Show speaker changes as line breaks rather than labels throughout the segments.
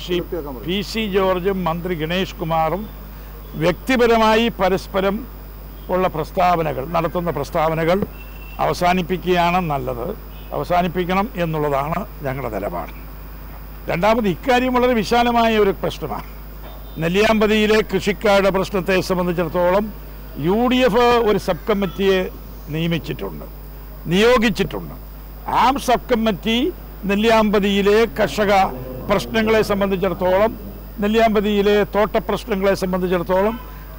Shri P C ജോർജും മന്ത്രി ഗണേഷ് കുമാറും വ്യക്തിപരമായി പരസ്പരം ഉള്ള പ്രസ്താവനകൾ നടത്തുന്ന പ്രസ്താവനകൾ അവസാനിപ്പിക്കുകയാണ് നല്ലത്. അവസാനിപ്പിക്കണം എന്നുള്ളതാണ് ഞങ്ങളുടെ നിലപാട്. രണ്ടാമത് ഇക്കാര്യം വളരെ വിശാലമായ ഒരു പ്രശ്നമാണ്. നെല്ലിയാമ്പതിയിലെ കൃഷിക്കാരുടെ പ്രശ്നത്തെ സംബന്ധിച്ചിടത്തോളം യു ഡി എഫ് ഒരു സബ് കമ്മിറ്റിയെ നിയമിച്ചിട്ടുണ്ട് നിയോഗിച്ചിട്ടുണ്ട്. ആ സബ് കമ്മിറ്റി നെല്ലിയാമ്പതിയിലെ കർഷക പ്രശ്നങ്ങളെ സംബന്ധിച്ചിടത്തോളം നെല്ലിയാമ്പതിയിലെ തോട്ട പ്രശ്നങ്ങളെ സംബന്ധിച്ചിടത്തോളം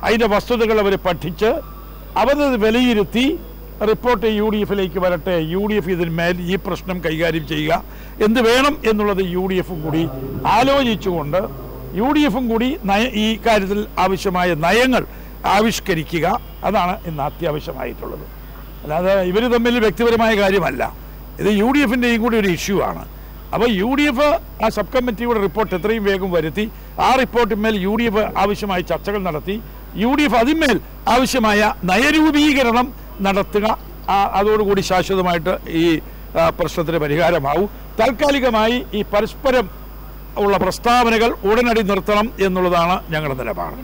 അതിന്റെ വസ്തുതകൾ അവർ പഠിച്ച് അവരത് വിലയിരുത്തി റിപ്പോർട്ട് യു ഡി എഫിലേക്ക് വരട്ടെ യു ഡി എഫ് ഇതിന്മേൽ ഈ പ്രശ്നം കൈകാര്യം ചെയ്യുക. എന്ത് വേണം എന്നുള്ളത് യു ഡി എഫും കൂടി ആലോചിച്ചുകൊണ്ട് യു ഡി എഫും കൂടി നയ ഈ കാര്യത്തിൽ ആവശ്യമായ നയങ്ങൾ ആവിഷ്കരിക്കുക. അതാണ് ഇന്ന് അത്യാവശ്യമായിട്ടുള്ളത്. അല്ലാതെ ഇവർ തമ്മിൽ വ്യക്തിപരമായ കാര്യമല്ല. ഇത് യു ഡി എഫിന്റെയും കൂടി ഒരു ഇഷ്യൂ ആണ്. അപ്പോൾ യു ഡി എഫ് ആ സബ് കമ്മിറ്റിയുടെ റിപ്പോർട്ട് എത്രയും വേഗം വരുത്തി. ആ റിപ്പോർട്ടിന്മേൽ യു ഡി എഫ് ആവശ്യമായ ചർച്ചകൾ നടത്തി. യു ഡി എഫ് അതിന്മേൽ ആവശ്യമായ നയരൂപീകരണം നടത്തുക. അതോടുകൂടി ശാശ്വതമായിട്ട് ഈ പ്രശ്നത്തിന് പരിഹാരമാവും. താൽക്കാലികമായി ഈ പരസ്പരം ഉള്ള പ്രസ്താവനകൾ ഉടനടി നിർത്തണം എന്നുള്ളതാണ് ഞങ്ങളുടെ നിലപാട്.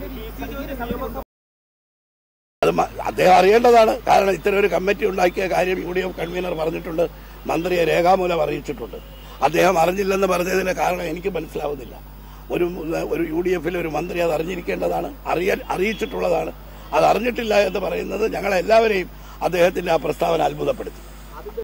അത് അദ്ദേഹം അറിയേണ്ടതാണ്. കാരണം ഇത്തരം ഒരു കമ്മിറ്റി ഉണ്ടാക്കിയ കാര്യം യു ഡി എഫ് കൺവീനർ പറഞ്ഞിട്ടുണ്ട്. മന്ത്രിയെ രേഖാമൂലം അറിയിച്ചിട്ടുണ്ട്. അദ്ദേഹം അറിഞ്ഞില്ലെന്ന് പറഞ്ഞതിന് കാരണം എനിക്ക് മനസ്സിലാവുന്നില്ല. ഒരു ഒരു യു ഡി എഫിലെ ഒരു മന്ത്രി അത് അറിഞ്ഞിരിക്കേണ്ടതാണ് അറിയാൻ അറിയിച്ചിട്ടുള്ളതാണ്. അത് അറിഞ്ഞിട്ടില്ല എന്ന് പറയുന്നത് ഞങ്ങളെല്ലാവരെയും അദ്ദേഹത്തിന്റെ ആ പ്രസ്താവന അത്ഭുതപ്പെടുത്തി.